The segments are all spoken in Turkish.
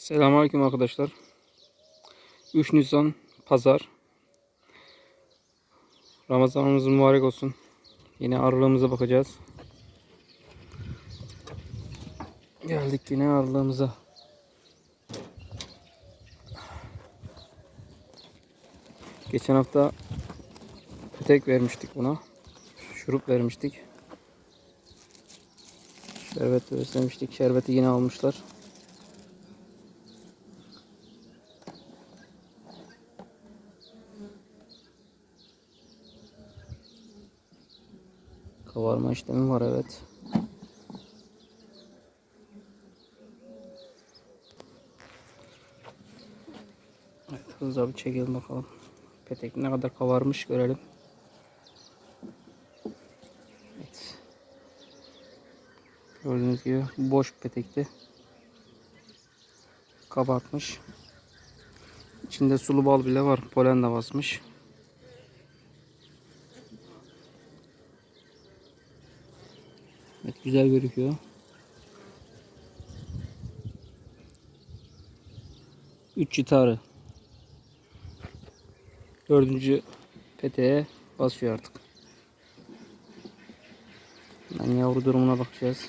Selamünaleyküm arkadaşlar. 3 Nisan Pazar. Ramazanımız mübarek olsun. Yine arılığımıza bakacağız. Geldik yine arılığımıza. Geçen hafta petek vermiştik buna. Şurup vermiştik. Şerbet beslemiştik. Şerbeti yine almışlar. Kavarma işlemi var evet. Evet hızlıca bir çekelim bakalım. Petek ne kadar kavarmış görelim. Evet. Gördüğünüz gibi boş petekti. Kabartmış. İçinde sulu bal bile var. Polen de basmış. Güzel gözüküyor. Üç çıtarı. Dördüncü peteğe basıyor artık. Ben yavru durumuna bakacağız.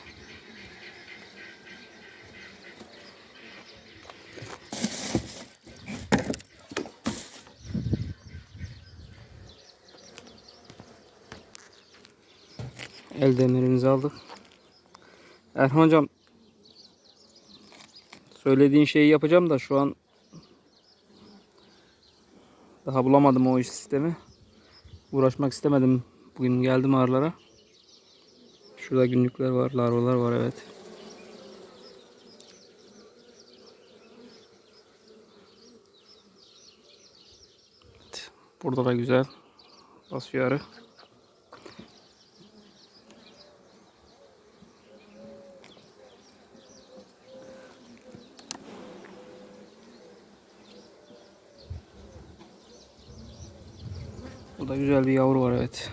El demirimizi aldık. Erhan hocam söylediğin şeyi yapacağım da şu an daha bulamadım o iş sistemi. Uğraşmak istemedim. Bugün geldim ağırlara. Şurada günlükler var, larvalar var evet. Burada da güzel basıyor arı. Burada güzel bir yavru var evet.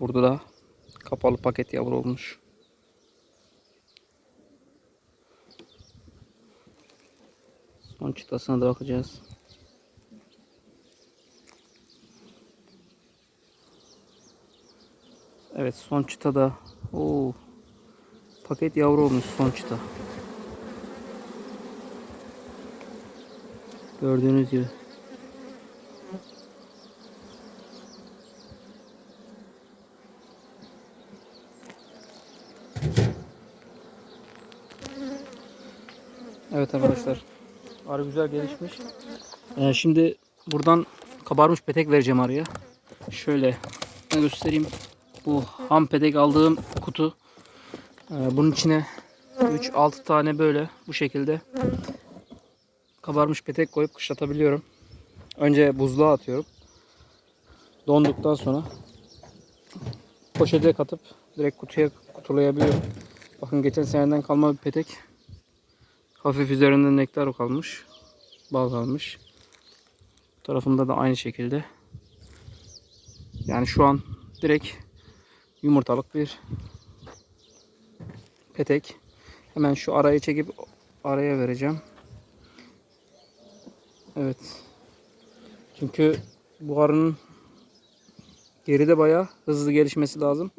Burada da kapalı paket yavru olmuş. Son çıtasına da bakacağız. Evet son çıtada o paket yavru olmuş son çıta. Gördüğünüz gibi. Evet arkadaşlar. Arı güzel gelişmiş. Ee, şimdi buradan kabarmış petek vereceğim arıya. Şöyle göstereyim. Bu ham petek aldığım kutu. Ee, bunun içine 3-6 tane böyle bu şekilde kabarmış petek koyup kışlatabiliyorum. Önce buzluğa atıyorum. Donduktan sonra poşete katıp direkt kutuya kutulayabiliyorum. Bakın geçen seneden kalma bir petek. Hafif üzerinde nektar kalmış. Bal kalmış. Bu tarafında da aynı şekilde. Yani şu an direkt yumurtalık bir petek. Hemen şu arayı çekip araya vereceğim. Evet. Çünkü bu arının geride bayağı hızlı gelişmesi lazım.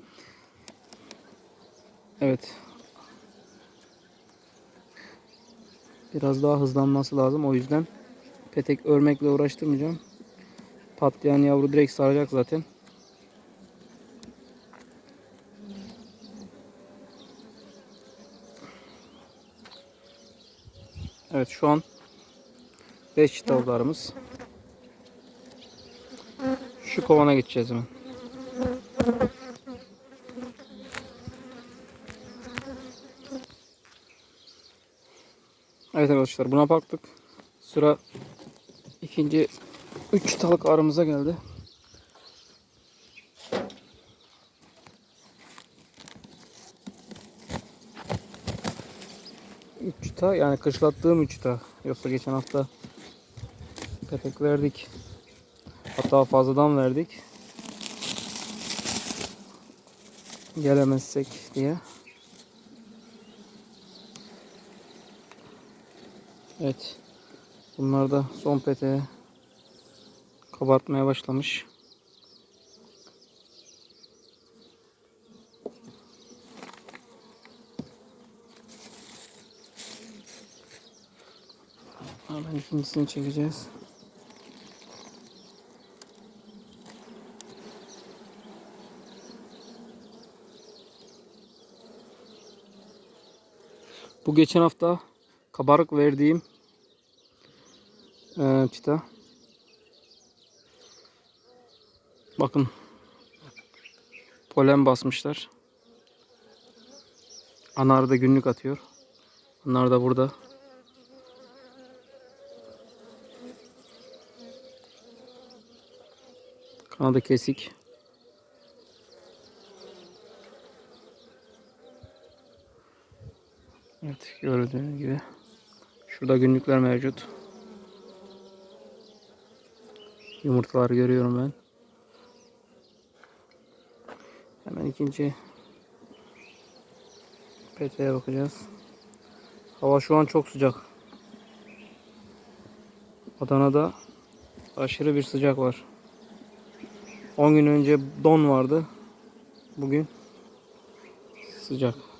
Evet. Biraz daha hızlanması lazım. O yüzden petek örmekle uğraştırmayacağım. Patlayan yavru direkt saracak zaten. Evet şu an 5 tavuklarımız. Şu kovana geçeceğiz hemen. Evet arkadaşlar buna baktık. Sıra ikinci 3 çıtalık arımıza geldi. Üç çıta yani kışlattığım üç çıta. Yoksa geçen hafta petek verdik. Hatta fazladan verdik. gelemezsek diye. Evet. Bunlar da son peteğe kabartmaya başlamış. Hemen ikincisini çekeceğiz. Geçen hafta kabarık verdiğim eee çita. Bakın polen basmışlar. Anar da günlük atıyor. Onlar da burada. Kanadı kesik. Evet gördüğünüz gibi. Şurada günlükler mevcut. Yumurtalar görüyorum ben. Hemen ikinci peteğe bakacağız. Hava şu an çok sıcak. Adana'da aşırı bir sıcak var. 10 gün önce don vardı. Bugün sıcak.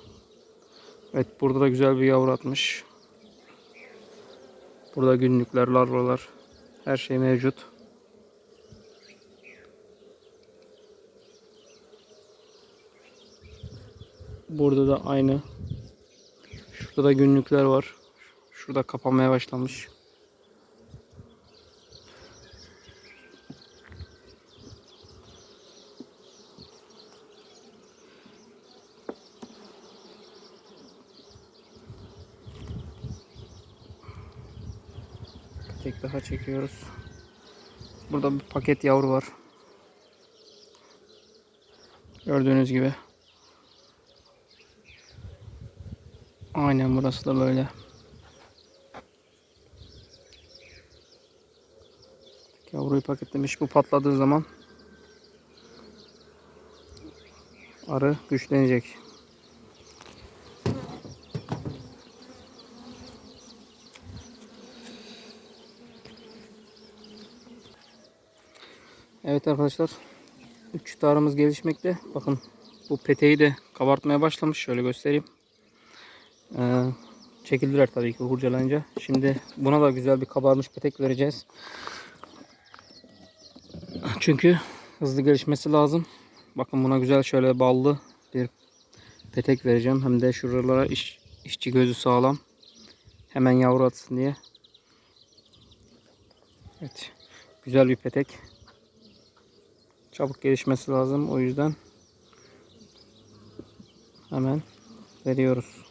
Evet burada da güzel bir yavru atmış. Burada günlükler, larvalar her şey mevcut. Burada da aynı. Şurada da günlükler var. Şurada kapanmaya başlamış. Tek daha çekiyoruz. Burada bir paket yavru var. Gördüğünüz gibi. Aynen burası da böyle. Yavruyu paketlemiş. Bu patladığı zaman arı güçlenecek. Evet arkadaşlar. Üç çıtarımız gelişmekte. Bakın bu peteği de kabartmaya başlamış. Şöyle göstereyim. Ee, çekildiler tabii ki hurcalayınca. Şimdi buna da güzel bir kabarmış petek vereceğiz. Çünkü hızlı gelişmesi lazım. Bakın buna güzel şöyle ballı bir petek vereceğim. Hem de şuralara iş, işçi gözü sağlam. Hemen yavru atsın diye. Evet. Güzel bir petek. Çabuk gelişmesi lazım. O yüzden hemen veriyoruz.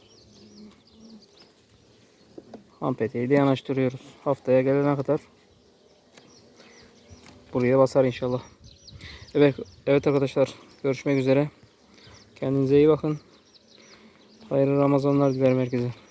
Ham peteği de yanaştırıyoruz. Haftaya gelene kadar buraya basar inşallah. Evet, evet arkadaşlar görüşmek üzere. Kendinize iyi bakın. Hayırlı Ramazanlar dilerim herkese.